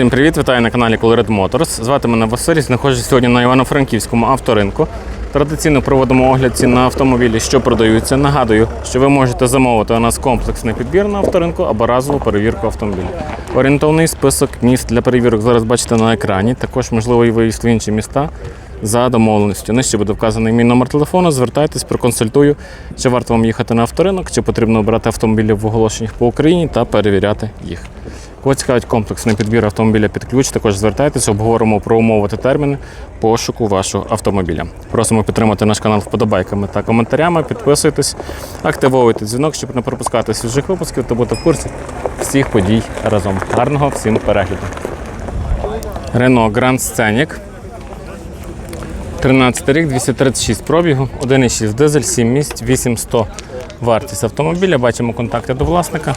Всім привіт, вітаю на каналі Colored Motors. Звати мене Василь, знаходжусь сьогодні на Івано-Франківському авторинку. Традиційно проводимо огляд цін на автомобілі, що продаються. Нагадую, що ви можете замовити у нас комплексний підбір на авторинку або разову перевірку автомобіля. Орієнтовний список міст для перевірок зараз бачите на екрані. Також можливий виїзд в інші міста за домовленістю. Нижче буде вказаний мій номер телефону. Звертайтесь, проконсультую, чи варто вам їхати на авторинок, чи потрібно обирати автомобілі в оголошеннях по Україні та перевіряти їх. Кого цікавить комплексний підбір автомобіля під ключ, також звертайтесь, обговоримо про умови та терміни пошуку вашого автомобіля. Просимо підтримати наш канал вподобайками та коментарями. Підписуйтесь, активовуйте дзвінок, щоб не пропускати свіжих випусків та бути в курсі всіх подій разом. Гарного всім перегляду. Renault Grand Scenic. 13 рік, 236 пробігу, 1,6 дизель, 7 місць, 8100 вартість автомобіля. Бачимо контакти до власника.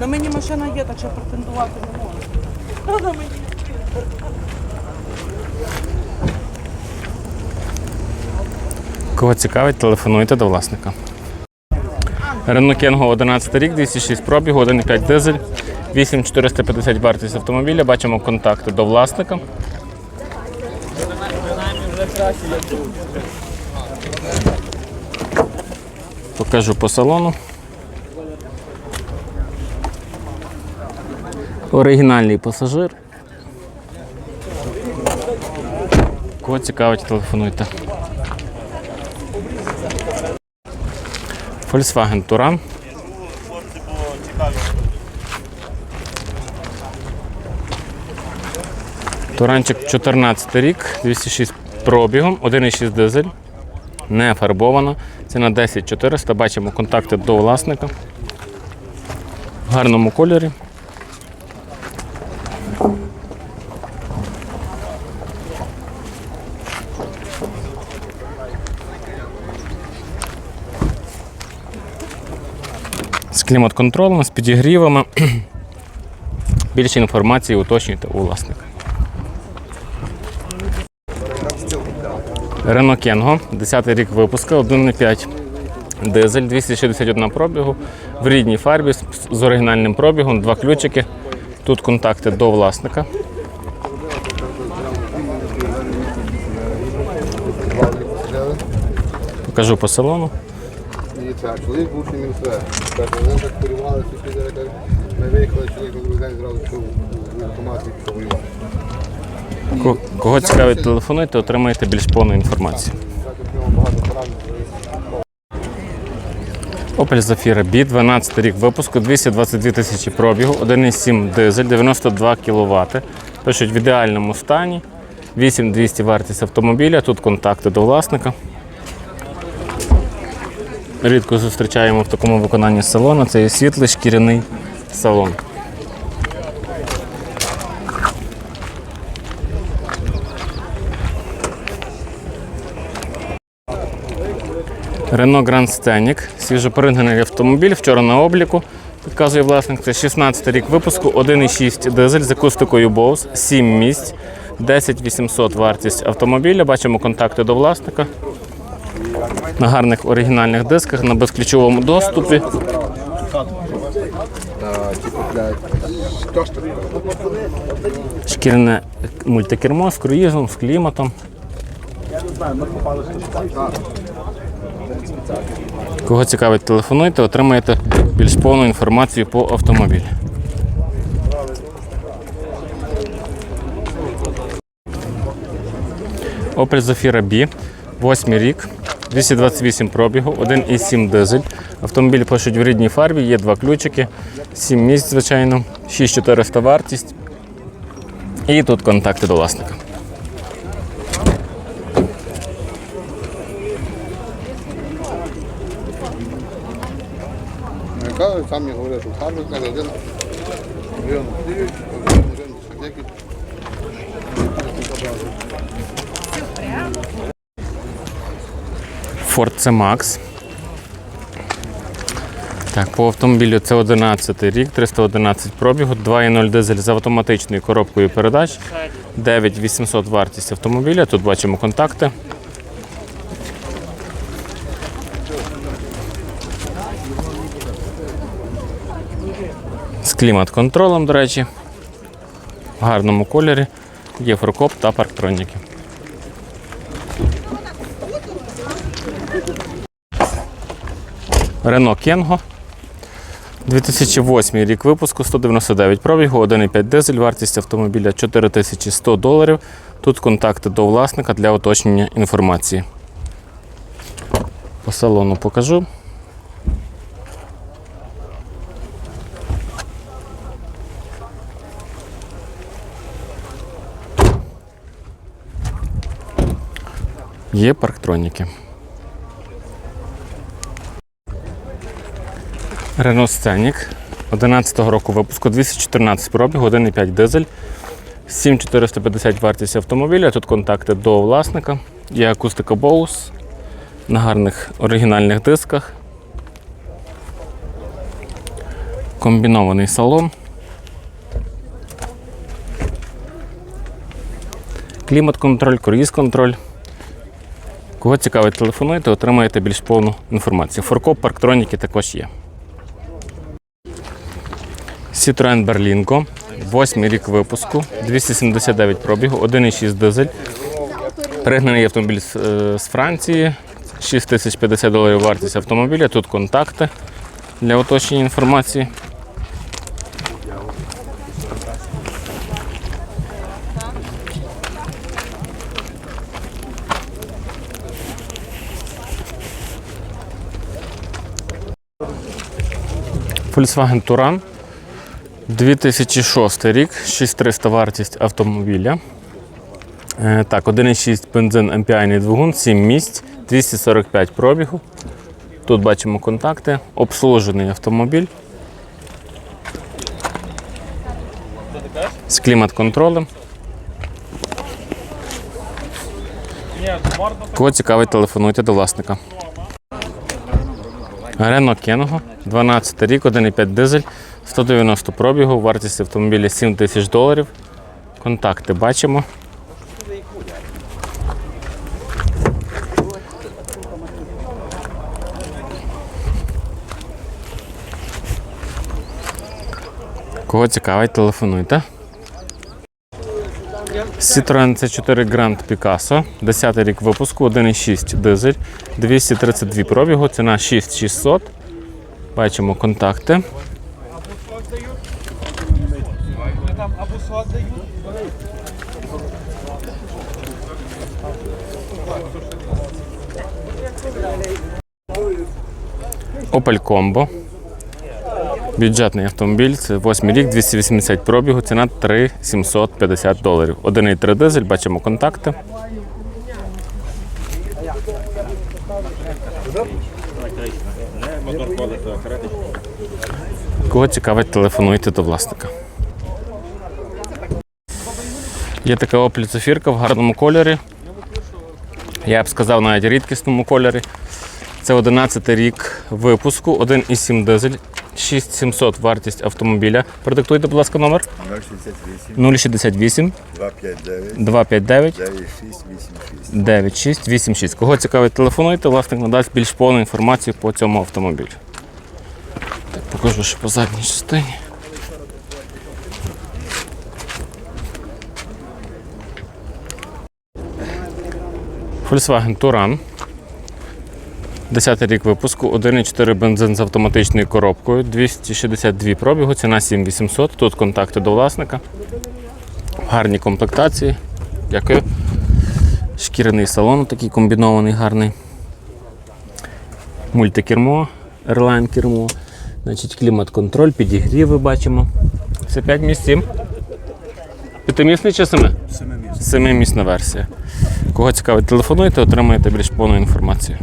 На мені машина є, так що претендувати не можу. Кого цікавить, телефонуйте до власника. Renault Kangoo 11 рік, 206 пробігу, 1,5 дизель, 8450 вартість автомобіля. Бачимо контакти до власника. Покажу по салону. Оригінальний пасажир. Кого цікавить, телефонуйте. Volkswagen Touran. Туранчик 14 рік, 206 пробігом, 1,6 дизель, не фарбована. Ціна 10 400. Бачимо контакти до власника. В гарному кольорі. з клімат-контролем, з підігрівами. Більше інформації уточнюйте у власника. Renault Kangoo, 10 рік випуску, 1,5 дизель, 261 пробігу, в рідній фарбі з- оригінальним пробігом, два ключики. Тут контакти до власника. Покажу по салону. Ми виїхали, чоловік на зразу пішов в автомат і воювати. Ко- Кого цікавить, телефонуйте, отримаєте більш повну інформацію. Opel Zafira B, 12 рік випуску, 222 тисячі пробігу, 1,7 дизель, 92 кВт. Пишуть в ідеальному стані. 8200 вартість автомобіля, тут контакти до власника. Рідко зустрічаємо в такому виконанні салону. Це є світлий шкіряний салон. Renault Grand Scenic, свіжопоринений автомобіль, вчора на обліку. Підказує власник, це 16 рік випуску, 1,6 дизель з акустикою Bose, 7 місць, 10 800 вартість автомобіля. Бачимо контакти до власника. На гарних оригінальних дисках, на безключовому доступі. Шкіряне мультикермо з круїзом, з кліматом. Кого цікавить, телефонуйте, отримаєте більш повну інформацію по автомобілю. Opel Zafira B, 8 рік, 228 пробігу, 1,7 дизель. Автомобіль пишуть в рідній фарбі, є два ключики, 7 місць, звичайно, 6400 вартість. І тут контакти до власника. Яка сам мені говорив, що Харвард один дають, один мільйон дискотеки. Ford C-Max. Так, по автомобілю це 11 рік, 311 пробігу, 2.0 дизель з автоматичною коробкою передач, 9800 вартість автомобіля. Тут бачимо контакти. Клімат-контролем, до речі. В гарному кольорі. Є форкоп та парктроніки. Renault Кенго. 2008 рік випуску, 199 пробігу, 1,5 дизель, вартість автомобіля 4100 доларів. Тут контакти до власника для уточнення інформації. По салону покажу. Є парктроніки. Renault Scenic 11-го року випуску 214 пробігу, 1,5 дизель, 7450 вартість автомобіля. Тут контакти до власника. Є акустика Bose на гарних оригінальних дисках. Комбінований салон. Клімат-контроль, круїз-контроль. Кого цікавить, телефонуйте, отримаєте більш повну інформацію. Форкоп, парктроніки також є. Citroen Berlingo, 8 рік випуску, 279 пробігу, 1,6 дизель. Пригнаний автомобіль з, е, Франції, 6050 доларів вартість автомобіля. Тут контакти для уточнення інформації. Volkswagen Touran 2006 рік, 6300 вартість автомобіля. Е, Так, 1,6 бензин MPI двигун, 7 місць, 245 пробігу. Тут бачимо контакти, обслужений автомобіль. З клімат-контролем. Кого цікавить, телефонуйте до власника. Рено Кенго, 12 рік, 1,5 дизель, 190 пробігу, вартість автомобіля 7 тисяч доларів. Контакти бачимо. Кого цікавить, телефонуйте. Citroen C4 Grand Picasso, 10 рік випуску, 1,6 дизель, 232 пробігу, ціна 6600. Бачимо контакти. Opel Combo. Бюджетний автомобіль, це 8 рік, 280 пробігу, ціна 3750 доларів. 1,3 дизель, бачимо контакти. Кого цікавить, телефонуйте до власника. Є така Opel Zafirka в гарному кольорі. Я б сказав, навіть рідкісному кольорі. Це 11 рік випуску, 1,7 дизель, 6700 вартість автомобіля. Продиктуйте, будь ласка, номер 068 068 259 259 9686. 9686. Кого цікавить, телефонуйте, власник надасть більш повну інформацію по цьому автомобілю. Так, покажу, що по задній частині. Volkswagen Touran. 10 рік випуску, 1,4 бензин з автоматичною коробкою, 262 пробігу, ціна 7800. Тут контакти до власника. Гарні комплектації. Дякую. Шкіряний салон такий комбінований, гарний. Мультикермо, Airline кермо. Значить, клімат-контроль, підігріви бачимо. Це 5 місць 7. П'ятимісний чи 7? Семимісна версія. Кого цікавить, телефонуйте, отримаєте більш повну інформацію.